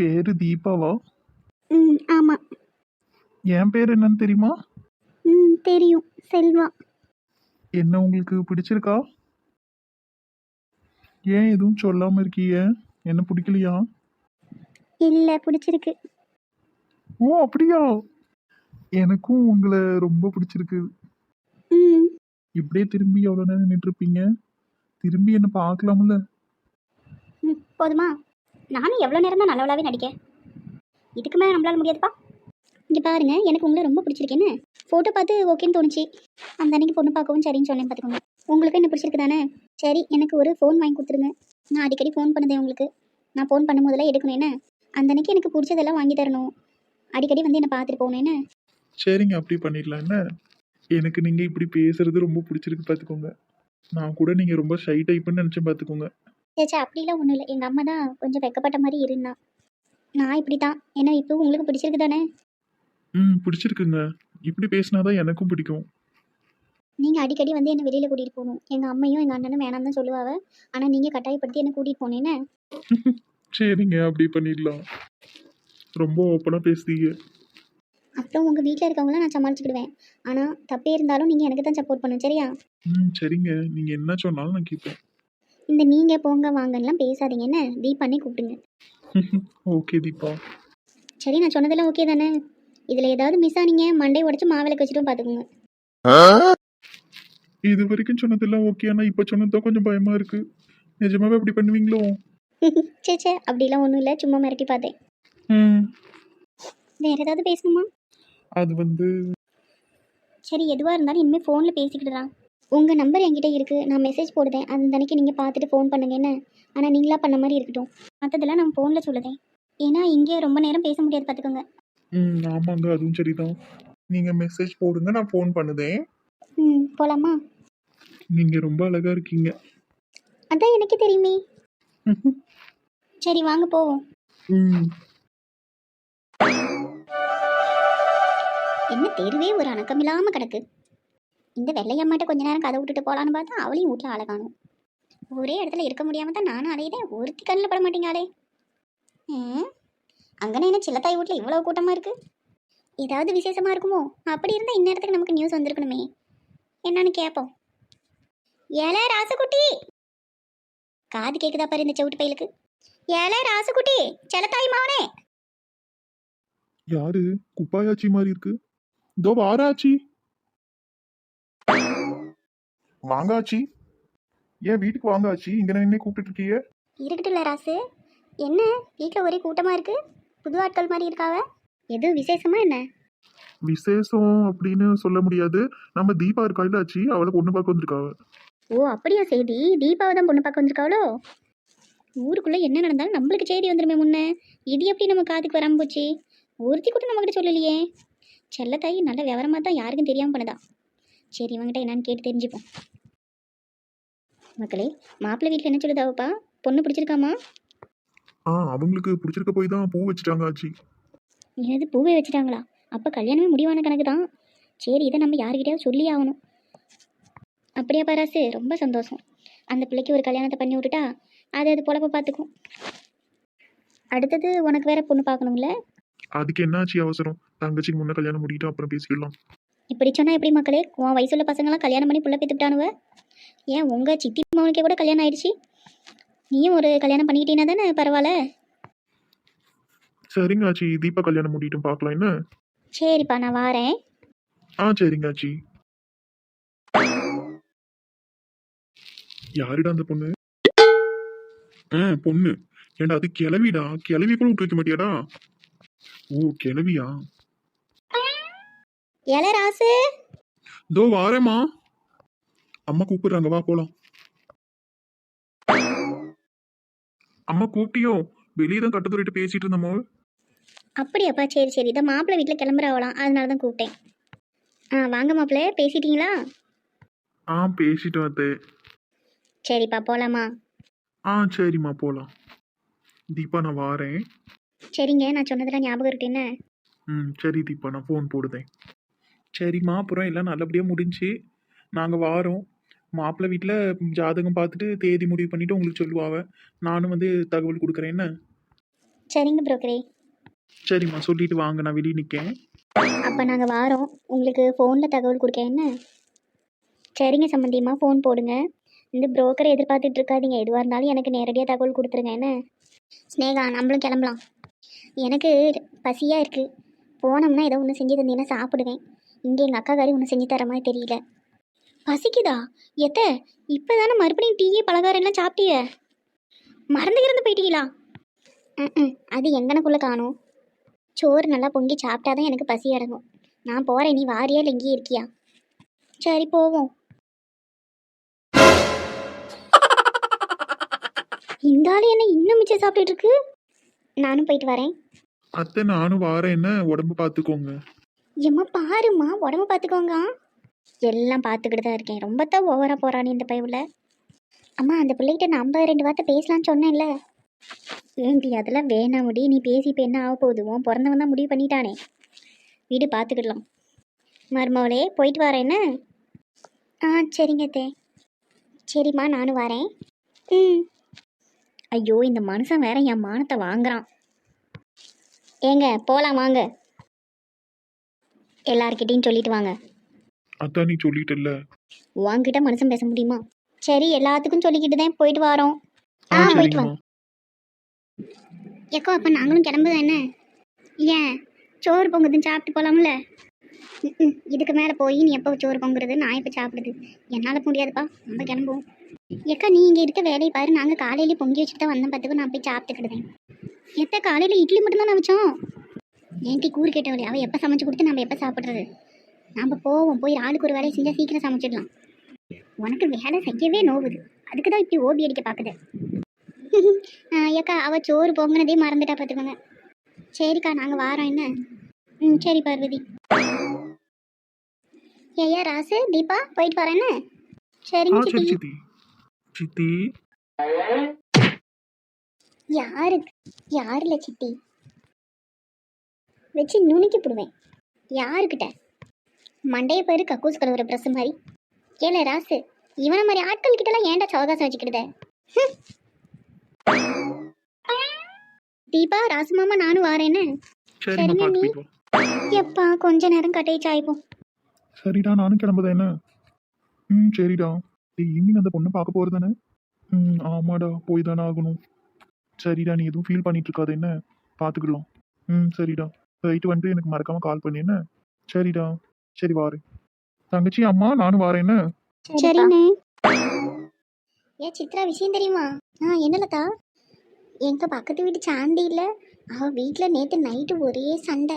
பேரு தீபாவா? ம் ஆமாம் என் பேர் என்னன்னு தெரியுமா? ம் தெரியும். செல்வா. என்ன உங்களுக்கு பிடிச்சிருக்கா? ஏன் எதுவும் சொல்லாம இருக்கீங்க என்ன பிடிக்கலையா? இல்லை பிடிச்சிருக்கு. ஓ அப்படியா? எனக்கும் உங்களை ரொம்ப பிடிச்சிருக்கு. ம். இப்படியே திரும்பி எவ்வளோ நேரம் நின்றுட்டு இருப்பீங்க? திரும்பி என்ன பார்க்கலாம்ல? ம் போதுமா? நானும் எவ்வளோ நேரம் தான் நல்லவளாவே நடிக்க. இதுக்கு மேலே நம்மளால முடியாதுப்பா. இங்கே பாருங்க எனக்கு உங்களை ரொம்ப பிடிச்சிருக்கேன்னு ஃபோட்டோ பார்த்து ஓகேன்னு தோணுச்சு. அந்த அன்னைக்கு பொண்ணு பார்க்கவும் சரின்னு சொன்னேன் பார்த்துக்கோங்க. உங்களுக்கு என்ன பிடிச்சிருக்கு தானே சரி எனக்கு ஒரு ஃபோன் வாங்கி கொடுத்துருங்க. நான் அடிக்கடி ஃபோன் பண்ணுதேன் உங்களுக்கு. நான் ஃபோன் பண்ணும் போதெல்லாம் எடுக்கணும் என்ன? அந்த அன்னைக்கு எனக்கு பிடிச்சதெல்லாம் வாங்கி தரணும். அடிக்கடி வந்து என்னை பார்த்துட்டு போகணும் என்ன? சரிங்க அப்படி பண்ணிடலாம் என்ன? எனக்கு நீங்கள் இப்படி பேசுறது ரொம்ப பிடிச்சிருக்கு பார்த்துக்கோங்க. நான் கூட நீங்கள் ரொம்ப ஷை டைப்புன்னு நினச்சேன் பார்த்துக்கோங்க. சேச்சா அப்படிலாம் ஒன்றும் இல்லை. எங்கள் அம்மா தான் கொஞ்சம் வெக்கப்பட்ட மாதிரி இருந்தா. நான் இப்படி தான் ஏன்னா இப்போ உங்களுக்கு பிடிச்சிருக்கு தானே ம் பிடிச்சிருக்குங்க. இப்படி பேசினாதான் எனக்கும் பிடிக்கும். நீங்கள் அடிக்கடி வந்து என்னை வெளியில் கூட்டிகிட்டு போகணும். எங்கள் அம்மையும் எங்கள் அண்ணனும் வேணாம் தான் சொல்லுவாங்க ஆனால் நீங்கள் கட்டாயப்படுத்தி என்னை கூட்டிகிட்டு போனேன்னு சரிங்க அப்படி பண்ணிடலாம். ரொம்ப ஓப்பனாக பேசுறீங்க. அப்புறம் உங்கள் வீட்டில் இருக்கவங்களாம் நான் சமாளிச்சுக்கிடுவேன். ஆனால் தப்பே இருந்தாலும் நீங்கள் எனக்கு தான் சப்போர்ட் பண்ணணும் சரியா? ம் சரிங்க. நீங்கள் என்ன சொன்னாலும் நான் கேட்பேன். இந்த நீங்கள் போங்க வாங்கலாம் பேசாதீங்க. என்ன? தீபானே கூப்பிடுங்க. ஓகே தீபா. சரி நான் சொன்னதெல்லாம் ஓகே தானே? இதில் ஏதாவது மிஸ் ஆனீங்க? மண்டை உடச்சி மாவிளக்கு வச்சுட்டும் பார்த்துக்கோங்க இது வரைக்கும் சொன்னதெல்லாம் ஓகே. ஆனால் இப்போ சொன்னதுதான் கொஞ்சம் பயமாக இருக்கு. நிஜமாவே அப்படி பண்ணுவீங்களோ? சே சே அப்படிலாம் ஒன்றும் இல்லை. சும்மா மிரட்டி பார்த்தேன். ம். வேறு ஏதாவது பேசணுமா? அது வந்து சரி எதுவாக இருந்தாலும் இனிமேல் ஃபோனில் பேசிக்கிட்டுறான் உங்கள் நம்பர் என்கிட்ட இருக்குது நான் மெசேஜ் போடுதேன். அந்த அன்னைக்கு நீங்கள் பார்த்துட்டு ஃபோன் பண்ணுங்க என்ன? ஆனால் நீங்களா பண்ண மாதிரி இருக்கட்டும். மற்றதெல்லாம் நான் ஃபோனில் சொல்லுதேன். ஏன்னா இங்கே ரொம்ப நேரம் பேச முடியாது பார்த்துக்கோங்க. ம் ஆமாங்க. அதுவும் சரிதான். நீங்கள் மெசேஜ் போடுங்க. நான் ஃபோன் பண்ணுதேன். ம் போகலாமா நீங்கள் ரொம்ப அழகாக இருக்கீங்க. அதான் எனக்கே தெரியுமே. சரி வாங்க போவோம். ம். என்ன தெருவே ஒரு அணக்கம் இல்லாமல் கிடக்கு. இந்த வெள்ளையம்மாட்ட கொஞ்ச நேரம் கதை விட்டுட்டு போகலான்னு பார்த்தா அவளையும் வீட்டில் அழகானும் காணும். ஒரே இடத்துல இருக்க முடியாமல் தான் நானும் அலையிறேன் ஒருத்தி கண்ணில் பட மாட்டேங்காளே. ம் என்ன சில்லத்தாய் வீட்டில் இவ்வளோ கூட்டமாக இருக்கு? ஏதாவது விசேஷமாக இருக்குமோ? அப்படி இருந்தால் இந்நேரத்துக்கு நமக்கு நியூஸ் வந்திருக்கணுமே. என்னன்னு கேட்போம் ஏழை ராசுக்குட்டி காது கேட்குதா பாரு இந்த செவிட்டு பையலுக்கு. ஏழை ராசுக்குட்டி சிலத்தாய் மாவனே யாரு? குப்பாயாச்சி மாதிரி இருக்கு. இதோ வாராச்சி. வாங்க ஆச்சி ஏன் வீட்டுக்கு வாங்க ஆச்சி இங்க நின்று கூப்பிட்டு இருக்கீங்க இருக்கட்டும்ல ராசு என்ன? வீட்டில் ஒரே கூட்டமாக இருக்கு? புது ஆட்கள் மாதிரி இருக்காவ? எதுவும் விசேஷமா என்ன? விசேஷம் அப்படின்னு சொல்ல முடியாது. நம்ம தீபா இருக்காள் ஆச்சி அவளை பொண்ணு பார்க்க வந்திருக்காவ. ஓ அப்படியா செய்தி தீபாவை தான் பொண்ணு பார்க்க வந்திருக்காவளோ? ஊருக்குள்ளே என்ன நடந்தாலும் நம்மளுக்கு செய்தி வந்துருமே முன்ன. இது எப்படி நம்ம காதுக்கு வராமல் போச்சு? ஒருத்தி கூட நம்மக்கிட்ட சொல்லலையே. செல்லத்தாயி நல்ல விவரமாக தான் யாருக்கும் தெரியாமல் பண்ணுதா சரி இவங்கிட்ட என்னன்னு கேட்டு தெரிஞ்சுப்போம். மக்களே மாப்பிள்ளை வீட்டில் என்ன சொல்லுதாவப்பா பொண்ணு பிடிச்சிருக்காமா? ஆ அவங்களுக்கு பிடிச்சிருக்க போய் தான் பூ வச்சுட்டாங்க ஆச்சி. என்னது பூவே வச்சுட்டாங்களா? அப்போ கல்யாணமே முடிவான கணக்கு தான். சரி இதை நம்ம யாருக்கிட்டையாவது சொல்லி ஆகணும். அப்படியா பராசு ரொம்ப சந்தோஷம். அந்த பிள்ளைக்கு ஒரு கல்யாணத்தை பண்ணி விட்டுட்டா அது அது பொழப்ப பார்த்துக்கும் அடுத்தது உனக்கு வேற பொண்ணு பார்க்கணும்ல? அதுக்கு என்ன ஆச்சு அவசரம்? தங்கச்சிக்கு முன்ன கல்யாணம் முடிக்கிட்டு அப்புறம் பேசிக்கலாம் இப்படி சொன்னா எப்படி மக்களே? உன் வயசுள்ள பசங்களாம் கல்யாணம் பண்ணி புள்ள பெற்றுட்டானுவ ஏன் உங்கள் சித்தி மகனுக்கே கூட கல்யாணம் ஆயிடுச்சு? நீயும் ஒரு கல்யாணம் பண்ணிக்கிட்டீங்கன்னா தானே பரவாயில்ல? சரிங்க ஆச்சி தீபா கல்யாணம் முடிட்டும் பார்க்கலாம் என்ன? சரிப்பா நான் வாரேன். ஆ சரிங்க ஆச்சி. யாருடா அந்த பொண்ணு? ஆ பொண்ணு. ஏண்டா அது கிளவிடா கிளவி கூட விட்டு வைக்க மாட்டியாடா? ஓ கிளவியா ஏல ராசு? இதோ வாரேம்மா. அம்மா கூப்பிடுறாங்க வா போலாம். அம்மா கூப்பிட்டியோ? வெளியே தான் கட்டத்துறையிட்டு பேசிட்டு இருந்தோமோ அப்படியாப்பா சரி சரி. இதை மாப்பிள்ளை வீட்டில் கிளம்புறாவலாம் அதனால தான் கூப்பிட்டேன். ஆ வாங்க மாப்பிள்ளை. பேசிட்டீங்களா? ஆ பேசிட்டு வந்தேன் சரிப்பா போகலாமா ஆ சரிம்மா போலாம். தீபா நான் வாரேன். சரிங்க நான் சொன்னதெல்லாம் ஞாபகம் இருக்கு என்ன ம் சரி தீபா நான் ஃபோன் போடுதேன். சரிம்மா அப்புறம் எல்லாம் நல்லபடியாக முடிஞ்சு நாங்கள் வாரோம். மாப்பிள்ளை வீட்டில் ஜாதகம் பார்த்துட்டு தேதி முடிவு பண்ணிவிட்டு உங்களுக்கு சொல்லுவாவ. நானும் வந்து தகவல் கொடுக்குறேன் என்ன? சரிங்க புரோக்கரே சரிம்மா சொல்லிட்டு வாங்க நான் வெளியே நிற்கேன் அப்போ நாங்கள் வாரோம். உங்களுக்கு ஃபோனில் தகவல் கொடுக்க என்ன? சரிங்க சம்மந்தியமாக ஃபோன் போடுங்க. இந்த புரோக்கரை எதிர்பார்த்துட்டு இருக்காதீங்க. எதுவாக இருந்தாலும் எனக்கு நேரடியாக தகவல் கொடுத்துருங்க என்ன? ஸ்னேகா நம்மளும் கிளம்பலாம். எனக்கு பசியாக இருக்குது போனோம்னா ஏதோ ஒன்று செஞ்சு தந்தீங்கன்னா சாப்பிடுவேன். இங்கே எங்கள் அக்கா காரி ஒன்று செஞ்சு தர மாதிரி தெரியல. பசிக்குதா? எத்த இப்போ தானே மறுபடியும் டீயே பலகாரம் எல்லாம் சாப்பிட்டிய? மறந்து இருந்து போயிட்டீங்களா? ம் அது எங்கனக்குள்ளே காணும். சோறு நல்லா பொங்கி சாப்பிட்டாதான் எனக்கு பசி அடங்கும். நான் போகிறேன் நீ வாரியா இல்லை இங்கேயே இருக்கியா? சரி போவோம். இந்த ஆள் என்ன இன்னும் மிச்சம் சாப்பிட்டுட்டு இருக்கு? நானும் போயிட்டு வரேன். அத்தை நானும் வாரேன் என்ன? உடம்பு பார்த்துக்கோங்க. எம்மா பாரும்மா உடம்பு பார்த்துக்கோங்க. எல்லாம் பார்த்துக்கிட்டு தான் இருக்கேன். ரொம்ப தான் ஓவராக போகிறானே இந்த பைவில் அம்மா அந்த பிள்ளைகிட்ட நம்ம ரெண்டு வார்த்தை பேசலாம்னு சொன்னேன்ல. ஏண்டி அதெல்லாம் வேணாம் முடி நீ பேசி இப்போ என்ன ஆக போகுது? உன் பிறந்தவன் தான் முடிவு பண்ணிட்டானே. வீடு பார்த்துக்கிடலாம் மருமவளே போயிட்டு வரேன் என்ன? ஆ சரிங்க தே சரிம்மா நானும் வரேன். ம். ஐயோ இந்த மனுஷன் வேற என் மானத்தை வாங்குறான். ஏங்க போகலாம் வாங்க. எல்லார்கிட்டையும் சொல்லிட்டு வாங்க. அதான் நீ சொல்லிட்டல்ல. உன்கிட்ட மனுஷன் பேச முடியுமா? சரி எல்லாத்துக்கும் சொல்லிக்கிட்டு தான் போயிட்டு வரோம். ஆ போயிட்டு சரிம்மா. எக்கோ அப்போ நாங்களும் கிளம்புது என்ன? ஏன்? சோறு பொங்குதுன்னு சாப்பிட்டு போகலாம்ல ம் இதுக்கு மேலே போய் நீ எப்போ சோறு பொங்குறது? நான் எப்போ சாப்பிடுது என்னால் முடியாதுப்பா. நம்ம கிளம்புவோம். எக்கா நீ இங்கே இருக்க வேலையை பாரு. நாங்கள் காலையிலே பொங்கி வச்சுட்டு தான் வந்தோம். பார்த்துக்கோ நான் போய் சாப்பிட்டுக்கிடுதேன். எத்த காலையில் இட்லி மட்டும்தான் நான் வச்சோம் ஏன்டி கூறு கேட்டவளே? அவள் எப்போ சமைச்சு கொடுத்து நம்ம எப்போ சாப்பிட்றது? நம்ம போவோம் போய் ஆளுக்கு ஒரு வேலையை செஞ்சால் சீக்கிரம் சமைச்சிடலாம். உனக்கு வேலை செய்யவே நோவுது. அதுக்கு தான் இப்படி ஓபி அடிக்க பார்க்குது ஏக்கா அவள் சோறு பொங்கினதே மறந்துட்டா பார்த்துக்கோங்க சரிக்கா நாங்கள் வாரோம் என்ன? ம் சரி பார்வதி. ஏய்யா ராசு தீபா போயிட்டு வரேன் என்ன? சரிங்க சரி சித்தி. சித்தி. யாருக்கு யாருல சித்தி? வச்சு நுணுக்கி போடுவேன். யாருக்கிட்ட? மண்டைய பேரு கக்கூஸ் கழுவுற ப்ரெஸ் மாதிரி. ஏல ராசு இவனை மாதிரி ஆட்கள் கிட்டலாம் ஏன்டா சவகாசம் வச்சுக்கிடுத. தீபா ராசு மாமா நானும் வாரேன்னு சரிங்க நீ. எப்பா கொஞ்ச நேரம் கட்டையை சாய்ப்போம் சரிடா நானும் கிளம்புதா என்ன? ம் சரிடா. ஈவினிங் அந்த பொண்ணை பார்க்க போகிறது தானே ம் ஆமாடா போய் தானே ஆகணும். சரிடா நீ எதுவும் ஃபீல் பண்ணிட்டு இருக்காத என்ன? பார்த்துக்கலாம் ம் சரிடா. போயிட்டு வந்துட்டு எனக்கு மறக்காம கால் பண்ணி என்ன? சரிடா. சரி வாரேன் தங்கச்சி அம்மா நானும் வாரேன் என்ன? சரிண்ணே. ஏ சித்ரா விஷயம் தெரியுமா? ஆ என்னலதா எங்க பக்கத்து வீட்டு சாந்தி இல்ல. அவ வீட்டில் நேற்று நைட்டு ஒரே சண்டை.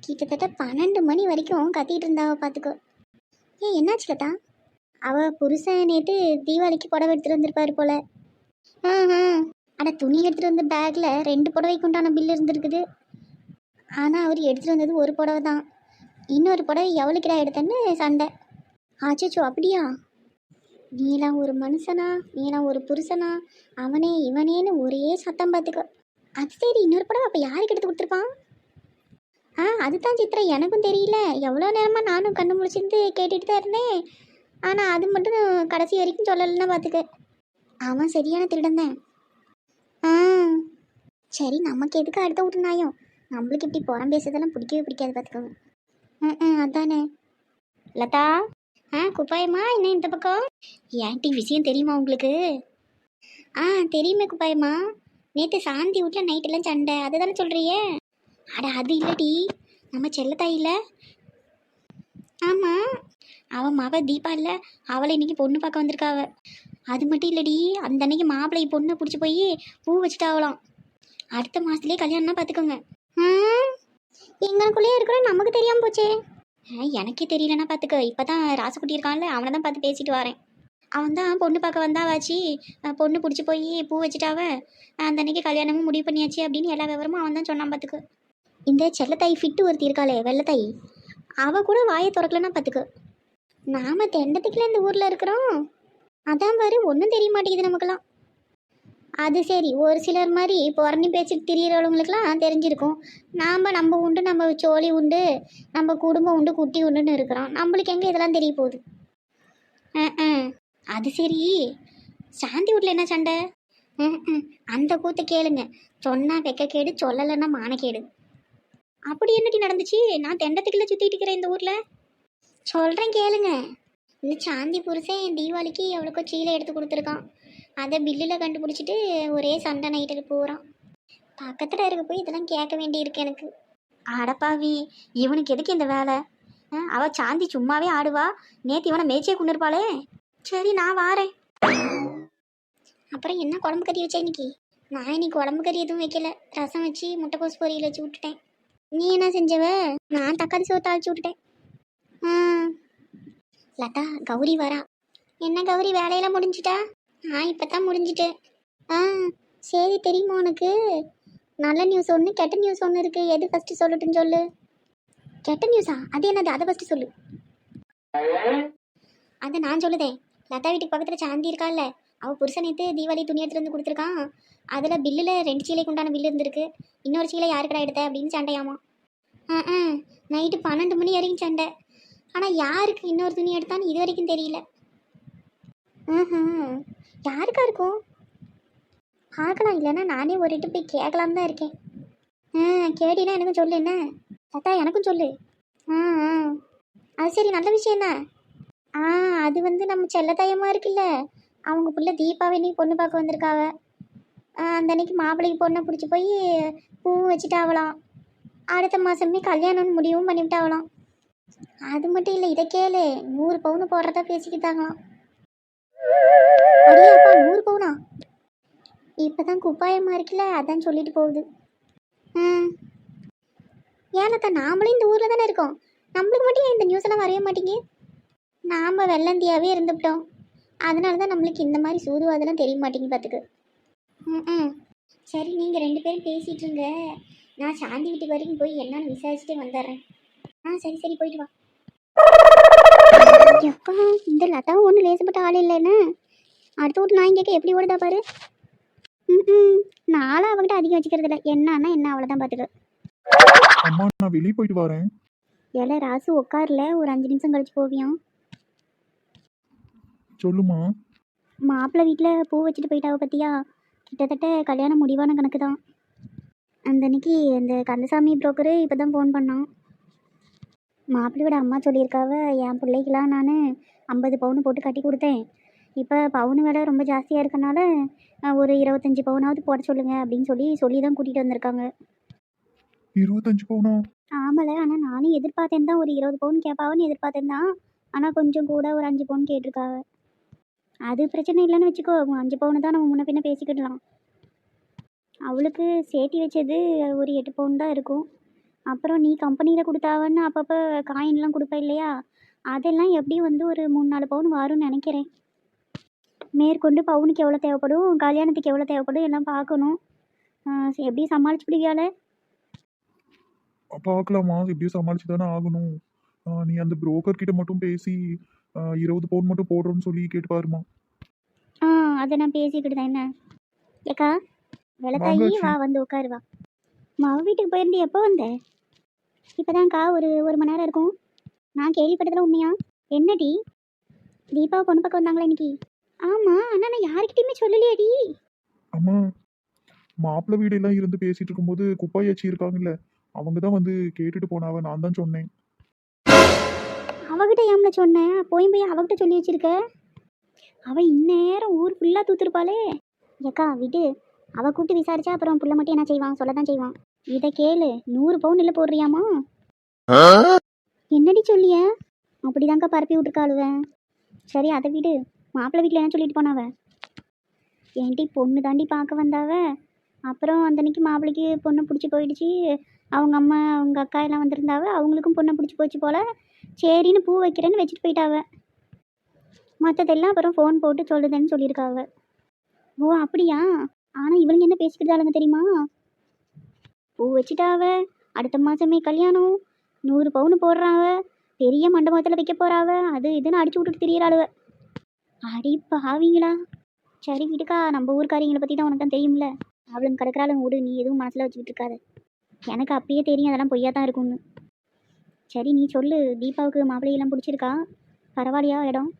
கிட்டத்தட்ட பன்னெண்டு மணி வரைக்கும் கத்திட்டு இருந்தாவ பார்த்துக்கோ ஏன் என்னாச்சு லதா? அவ புருஷன் நேற்று தீபாவளிக்கு புடவை எடுத்துட்டு வந்திருப்பாரு போல. ஆ ஆ. அட துணி எடுத்துட்டு வந்த பேக்ல ரெண்டு புடவைக்கு உண்டான பில் இருந்திருக்குது. ஆனால் அவர் எடுத்துகிட்டு வந்தது ஒரு புடவை தான். இன்னொரு புடவை எவ்வளோக்கிடா எடுத்தேன்னு சண்டை. ஆச்சோ அப்படியா? நீலாம் ஒரு மனுஷனா? நீலாம் ஒரு புருஷனா? அவனே இவனேன்னு ஒரே சத்தம் பார்த்துக்கோ. அது சரி இன்னொரு புடவை அப்போ யாருக்கு எடுத்து கொடுத்துருப்பான்? ஆ அதுதான் சித்ரா எனக்கும் தெரியல. எவ்வளோ நேரமாக நானும் கண்ணு முடிச்சிருந்து கேட்டுட்டு தான் இருந்தேன். ஆனால் அது மட்டும் கடைசி வரைக்கும் சொல்லலைன்னா பார்த்துக்க. அவன் சரியான திருடன் தான். ஆ. சரி நமக்கு எதுக்கு அடுத்த விட்டு நாயம்? நம்மளுக்கு இப்படி புறம் பேசுறதெல்லாம் பிடிக்கவே பிடிக்காது பார்த்துக்கோங்க. ம் ம் அதானே. லதா ஆ குப்பாயம்மா என்ன இந்த பக்கம்? ஏன்ட்டி விஷயம் தெரியுமா உங்களுக்கு? ஆ தெரியுமே குப்பாயம்மா. நேற்று சாந்தி வீட்டில் நைட்டெல்லாம் சண்டை. அதை தானே சொல்கிறியே அட அது இல்லடி. நம்ம செல்லத்தாயில் இல்லை. ஆமாம் அவன் மவ தீபா இல்லை. அவளை இன்னைக்கு பொண்ணு பார்க்க வந்திருக்காவ. அது மட்டும் இல்லடி. அந்த அன்னைக்கு மாப்பிள்ளை பொண்ணை பிடிச்சி போய் பூ வச்சுட்டாவலாம் அடுத்த மாதத்துலேயே கல்யாணம்னா பார்த்துக்கோங்க. எங்களுக்குள்ளேயே இருக்கிற நமக்கு தெரியாமல் போச்சே. ஆ, எனக்கே தெரியலன்னா பார்த்துக்க இப்போ தான் ராசுக்குட்டி இருக்கான்ல அவனை தான் பார்த்து பேசிட்டு வரேன். அவன் தான் பொண்ணு பார்க்க வந்தாவாச்சு. பொண்ணு பிடிச்சி போய் பூ வச்சுட்டாவ. அந்த அன்னைக்கு கல்யாணமும் முடிவு பண்ணியாச்சு அப்படின்னு எல்லா விவரமும் அவன் தான் சொன்னான் பார்த்துக்க இந்த செல்லத்தாய் ஃபிட்டு ஒருத்தி இருக்காளே வெள்ளத்தாய். அவ கூட வாயை திறக்கலன்னா பார்த்துக்கு நாம தெண்டத்துக்குள்ள இந்த ஊரில் இருக்கிறோம். அதான் பாரு ஒன்றும் தெரிய மாட்டேங்குது நமக்கெல்லாம். அது சரி ஒரு சிலர் மாதிரி புறணி பேசிட்டு திரியிறவங்களுக்குலாம் தெரிஞ்சிருக்கும். நாம் நம்ம உண்டு நம்ம சோழி உண்டு நம்ம குடும்பம் உண்டு குட்டி உண்டுன்னு இருக்கிறோம். நம்மளுக்கு எங்கே இதெல்லாம் தெரிய போகுது? ஆ அது சரி. சாந்தி வீட்டில் என்ன சண்டை? ம், ம். அந்த கூத்த கேளுங்க. சொன்னால் வெக்க கேடு சொல்லலைன்னா மானக்கேடு. அப்படி என்னடி நடந்துச்சு? நான் தெண்டத்துக்குள்ளே சுற்றிட்டு இருக்கிறேன் இந்த ஊரில். சொல்கிறேன் கேளுங்க. இந்த சாந்தி புருஷன் தீபாவளிக்கு எவ்வளோக்கோ சீலை எடுத்து கொடுத்துருக்கான். அதை பில்லில் கண்டுபிடிச்சிட்டு ஒரே சண்டை நைட்டுக்கு போகிறான் பக்கத்தில் இருக்க போய் இதெல்லாம் கேட்க வேண்டியிருக்கு எனக்கு. அடப்பாவி இவனுக்கு எதுக்கு இந்த வேலை? ஆ, அவ சாந்தி சும்மாவே ஆடுவா. நேற்று இவனை மேய்ச்சே கொண்டு இருப்பாளே சரி நான் வாரேன். அப்புறம் என்ன குழம்பு கறி வச்ச இன்னைக்கு? நான் இன்னைக்கு குழம்பு கறி எதுவும் வைக்கல. ரசம் வச்சு முட்டைக்கோஸ் பொரியல் வச்சு விட்டுட்டேன். நீ என்ன செஞ்சவ? நான் தக்காளி சோறு தாளிச்சு விட்டுட்டேன். லதா கௌரி வரா. என்ன கௌரி வேலையெல்லாம் முடிஞ்சிட்டா? நான் இப்போ தான் முடிஞ்சிட்டு ஆ சரி தெரியுமா உனக்கு? நல்ல நியூஸ் ஒன்று கெட்ட நியூஸ் ஒன்று இருக்குது எது ஃபஸ்ட்டு சொல்லட்டுன்னு சொல்லு. கெட்ட நியூஸா அது என்னது? அதை ஃபஸ்ட்டு சொல்லு. அதை நான் சொல்லுதேன். லதா வீட்டுக்கு பக்கத்தில் சாந்தி இருக்கால்ல. அவள் புருஷன் நேற்று தீபாவளி துணி எடுத்துகிட்டு வந்து கொடுத்துருக்கான். அதில் பில்லில் ரெண்டு சீலைக்கு உண்டான பில்லு இருந்திருக்கு. இன்னொரு சீலை யாருக்கடா எடுத்த அப்படின்னு சண்டையாமா. ஆ ஆ நைட்டு பன்னெண்டு மணி வரைக்கும் சண்டை. ஆனால் யாருக்கு இன்னொரு துணி எடுத்தான்னு இது வரைக்கும் தெரியல. ம் யாருக்கா இருக்கும்? பார்க்கலாம் இல்லைன்னா நானே ஒரு இட்டு போய் கேட்கலாம் தான் இருக்கேன். ஆ கேட்டினா எனக்கும் சொல்லு என்ன? தாத்தா எனக்கும் சொல்லு. ஆ ஆ. அது சரி நல்ல விஷயம் தான். ஆ அது வந்து நம்ம செல்லத்தாயமாக இருக்குல்ல. அவங்க புள்ள இன்னைக்கு பொண்ணு பார்க்க வந்திருக்காவ. அந்த அன்னைக்கு மாப்பிள்ளைக்கு பொண்ணை பிடிச்சி போய் பூவும் வச்சுட்டாவலாம் அடுத்த மாதமே கல்யாணம்னு முடிவும் பண்ணிவிட்டாவலாம் அது மட்டும் இல்லை இதை கேளு. நூறு பவுன் போடுறதா பேசிக்கிட்டாங்களாம் அடியாப்பா நூறு பவுனா இப்பதான் குப்பாயமா இருக்குல்ல அதான் சொல்லிட்டு போகுது. ஆ. ஏனத்தா நாமளும் இந்த ஊர்ல தானே இருக்கோம்? நம்மளுக்கு மட்டும் ஏன் இந்த நியூஸ் எல்லாம் வரைய மாட்டீங்க? நாம வெள்ளந்தியாவே இருந்துவிட்டோம் அதனால தான் நம்மளுக்கு இந்த மாதிரி சூதுவாதெல்லாம் தெரிய மாட்டேங்குது பார்த்துக்கு ம் ம். சரி நீங்கள் ரெண்டு பேரும் பேசிகிட்டு இருங்க. நான் சாந்தி வீட்டுக்கு வரைக்கும் போய் என்னன்னு விசாரிச்சுட்டே வந்துடுறேன். ஆ சரி சரி போயிட்டு வா. எப்பா இந்த லதாவும் ஒன்றும் லேசப்பட்ட ஆள் இல்லைன்னு அடுத்த வீட்டு நாய் கேட்க எப்படி ஓடுதா பாரு. ம் நானும் அவகிட்ட அதிகம் வச்சுக்கிறது இல்லை என்னன்னா என்ன அவ்வளோதான் பார்த்துக்க அம்மா நான் வெளியே போயிட்டு வரேன். ஏல ராசு உட்கார்ல. ஒரு அஞ்சு நிமிஷம் கழிச்சு போவியாம். சொல்லுமா. மாப்பிள்ளை வீட்டில் பூ வச்சுட்டு போயிட்டாவ பத்தியா? கிட்டத்தட்ட கல்யாணம் முடிவான கணக்கு தான் அந்த அன்னைக்கு அந்த கந்தசாமி புரோக்கரு இப்போ தான் ஃபோன் பண்ணான். மாப்பிள்ளையோட அம்மா சொல்லியிருக்காவ என் பிள்ளைக்கெலாம் நான் ஐம்பது பவுன் போட்டு கட்டி கொடுத்தேன். இப்போ பவுன் விலை ரொம்ப ஜாஸ்தியாக இருக்கனால ஒரு இருபத்தஞ்சி பவுனாவது போட சொல்லுங்க அப்படின்னு சொல்லி சொல்லி தான் கூட்டிகிட்டு வந்திருக்காங்க. இருபத்தஞ்சு பவுனா? ஆமல ஆனால் நானும் எதிர்பார்த்தேன் தான். ஒரு இருபது பவுன் கேட்பாவன்னு எதிர்பார்த்தேன் தான். ஆனால் கொஞ்சம் கூட ஒரு அஞ்சு பவுன் கேட்டிருக்காவ. அது பிரச்சனை இல்லைன்னு வச்சுக்கோ அஞ்சு பவுன் தான் நம்ம முன்ன பின்ன பேசிக்கிடலாம். அவளுக்கு சேர்த்தி வச்சது ஒரு எட்டு பவுன் தான் இருக்கும். அப்புறம் நீ கம்பெனியில் கொடுத்தாவன்னு அப்பப்போ காயின்லாம் கொடுப்ப இல்லையா? அதெல்லாம் எப்படியும் வந்து ஒரு மூணு நாலு பவுன் வரும்னு நினைக்கிறேன். மேற்கொண்டு பவுனுக்கு எவ்வளோ தேவைப்படும்? கல்யாணத்துக்கு எவ்வளோ தேவைப்படும்? எல்லாம் பார்க்கணும். எப்படி சமாளிச்சுப்பிடுவியால பார்க்கலாமா? எப்படியும் சமாளிச்சு தானே ஆகணும் நீ அந்த புரோக்கர் கிட்ட மட்டும் பேசி இருபது பவுன் மட்டும் போடுறோன்னு சொல்லி கேட்டு பாருமா ஆ அதை நான் பேசிக்கிட்டு தான் என்ன? ஏக்கா விளக்காயி வா வந்து உட்காரு வா. மாவு வீட்டுக்கு போயிருந்து எப்போ வந்த? இப்போதான்க்கா ஒரு ஒரு மணி நேரம் இருக்கும். நான் கேள்விப்பட்டதில் உண்மையா? என்னடி? தீபாவை பொண்ணு பக்கம் வந்தாங்களா இன்னைக்கு? ஆமாம் ஆனால் நான் யாருக்கிட்டையுமே சொல்லலையேடி. அம்மா மாப்பிள்ளை வீடெல்லாம் இருந்து பேசிட்டு இருக்கும்போது குப்பாயாச்சி இருக்காங்கல்ல அவங்க தான் வந்து கேட்டுட்டு போனாவ நான் தான் சொன்னேன். அவகிட்ட ஏம்ல சொன்னேன்? போய் போய் அவகிட்ட சொல்லி வச்சிருக்க? அவ இந்நேரம் ஊர் ஃபுல்லாக தூத்துருப்பாளே. ஏக்கா விடு. அவ கூப்பிட்டு விசாரிச்சா அப்புறம் புள்ள மட்டும் என்ன செய்வான்? சொல்ல தான் செய்வான். இதை கேளு நூறு பவுன் இல்லை போடுறியாமா? என்னடி சொல்லிய? அப்படிதாங்க்கா பரப்பி விட்டுருக்காளுவன் சரி அதை விடு. மாப்பிள்ளை வீட்டில் என்ன சொல்லிட்டு போனாவ? ஏன்டி பொண்ணு தாண்டி பார்க்க வந்தாவ? அப்புறம் அந்த அன்னைக்கு மாப்பிள்ளைக்கு பொண்ணு பிடிச்சி போயிடுச்சு. அவங்க அம்மா அவங்க அக்கா எல்லாம் வந்திருந்தாவ? அவங்களுக்கும் பொண்ணை பிடிச்சி போச்சு போல. சரின்னு பூ வைக்கிறேன்னு வச்சுட்டு போயிட்டாவ. மற்றதெல்லாம் அப்புறம் ஃபோன் போட்டு சொல்லுதுன்னு சொல்லியிருக்காவ. ஓ அப்படியா? ஆனால் இவளுங்க என்ன பேசிக்கிட்டாளுங்க தெரியுமா? பூ வச்சுட்டாவ. அடுத்த மாதமே கல்யாணம். நூறு பவுன் போடுறாவ. பெரிய மண்டபத்தில் வைக்க போறாவ. அது இதுன்னு அடிச்சு விட்டுட்டு திரியறாளுவ. அடி பாவிங்களா. சரி விடுக்கா நம்ம ஊர்க்காரிங்களை பற்றி தான் உனக்கு தான் தெரியும்ல. அவளுங்க கிடக்குறாளுங்க விடு நீ எதுவும் மனசில் வச்சுக்கிட்டு இருக்காத. எனக்கு அப்பயே தெரியும் அதெல்லாம் பொய்யா தான் இருக்கும்னு. சரி நீ சொல்லு. தீபாவுக்கு மாப்பிள்ளையெல்லாம் பிடிச்சிருக்கா? பரவாயில்லையா இடம்?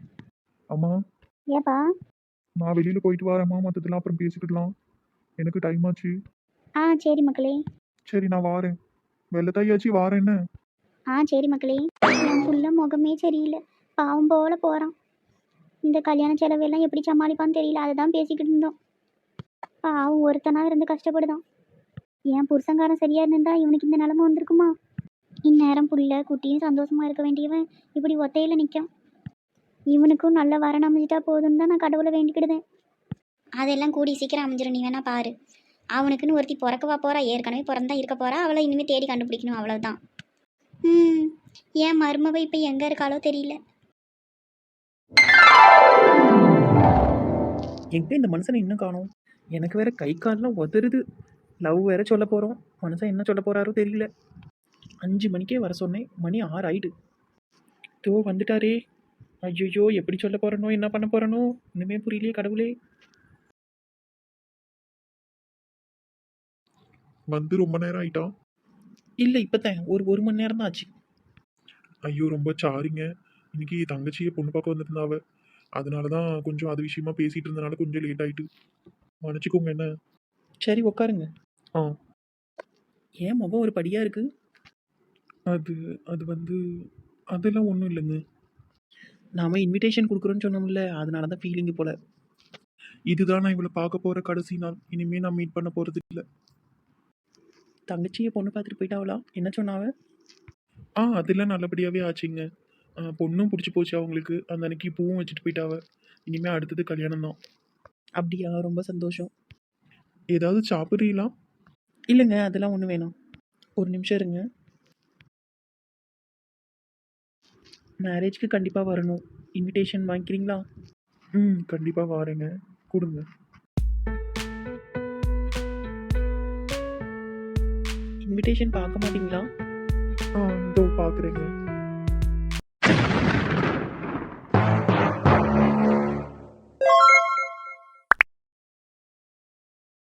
அம்மா. ஏப்பா? நான் வெளியில் போயிட்டு வரேம்மா மற்றதெல்லாம் அப்புறம் பேசிக்கிடலாம். எனக்கு டைம் ஆச்சு. ஆ சரி மக்களே. சரி நான் வாரேன். வெள்ளத்தாயாச்சி வாரேன் ஆ சரி மக்களே. என் புள்ள முகமே சரியில்லை. பாவம் போல போகிறான் இந்த கல்யாண செலவெல்லாம் எப்படி சமாளிப்பான்னு தெரியல. அதை தான் பேசிக்கிட்டு இருந்தோம். பாவம் ஒருத்தனா இருந்து கஷ்டப்படுதான். என் புருஷங்காரன் சரியா இருந்தா இவனுக்கு இந்த நிலமை வந்திருக்குமா? இந்நேரம் புள்ள குட்டியும் சந்தோஷமா இருக்க வேண்டியவன் இப்படி ஒத்தையில நிற்கும் இவனுக்கும் நல்ல வரன் அமைஞ்சிட்டா போதும்னு தான் நான் கடவுளை வேண்டிக்கிடுதேன். அதெல்லாம் கூடி சீக்கிரம் அமைஞ்சிடும் நீ வேணா பாரு. அவனுக்குன்னு ஒருத்தி பிறக்கவா போறா ஏற்கனவே பிறந்தா இருக்க போறா அவளை இனிமேல் தேடி கண்டுபிடிக்கணும் அவ்வளவுதான். ம் ஏன் மருமவ இப்போ எங்கே இருக்காளோ தெரியல. எங்கே இந்த மனுஷனை இன்னும் காணோம். எனக்கு வேற கை கால்லாம் உதறுது. லவ் வேற சொல்ல போகிறோம் மனுஷன் என்ன சொல்ல போகிறாரோ தெரியல. அஞ்சு மணிக்கே வர சொன்னேன். மணி ஆறு ஆயிடு தோ வந்துட்டாரே. ஐயோ எப்படி சொல்ல போகிறனோ என்ன பண்ண போகிறனோ இன்னுமே புரியலையே கடவுளே. வந்து ரொம்ப நேரம் ஆயிட்டான் இல்லை இப்போ தான் ஒரு ஒரு மணி நேரம் தான் ஆச்சு. ஐயோ ரொம்ப சாரிங்க. இன்னைக்கு தங்கச்சியை பொண்ணு பார்க்க வந்திருந்தாவ. அதனால தான் கொஞ்சம் அது விஷயமா பேசிட்டு இருந்தனால கொஞ்சம் லேட் ஆயிட்டு. மன்னிச்சுக்கோங்க என்ன? சரி உட்காருங்க ஆ. ஏன் முகம் ஒரு படியாக இருக்கு? அது அது வந்து அதெல்லாம் ஒன்றும் இல்லைங்க. நாம இன்விடேஷன் கொடுக்குறோன்னு சொன்னோம்ல அதனால தான் ஃபீலிங்கு போல. இதுதான் நான் இவளை பார்க்க போற கடைசி நாள். இனிமே நான் மீட் பண்ண போறது இல்லை தங்கச்சியை பொண்ணு பார்த்துட்டு போயிட்டாவளா என்ன சொன்னாவ ஆ அதெல்லாம் நல்லபடியாவே ஆச்சுங்க. பொண்ணும் பிடிச்சி போச்சு அவங்களுக்கு. அந்த அன்னைக்கு பூவும் வச்சுட்டு போயிட்டாவ இனிமே அடுத்தது கல்யாணம் தான். அப்படியா? ரொம்ப சந்தோஷம். ஏதாவது சாப்பிட்றீங்களா? இல்லைங்க அதெல்லாம் ஒன்று வேணாம். ஒரு நிமிஷம் இருங்க. மேரேஜ்க்கு கண்டிப்பாக வரணும். இன்விடேஷன் வாங்கிக்கிறீங்களா? ம் கண்டிப்பாக வாரேங்க. கொடுங்க. இன்விடேஷன் பார்க்க மாட்டீங்களா? ஆ இதோ பார்க்குறேங்க.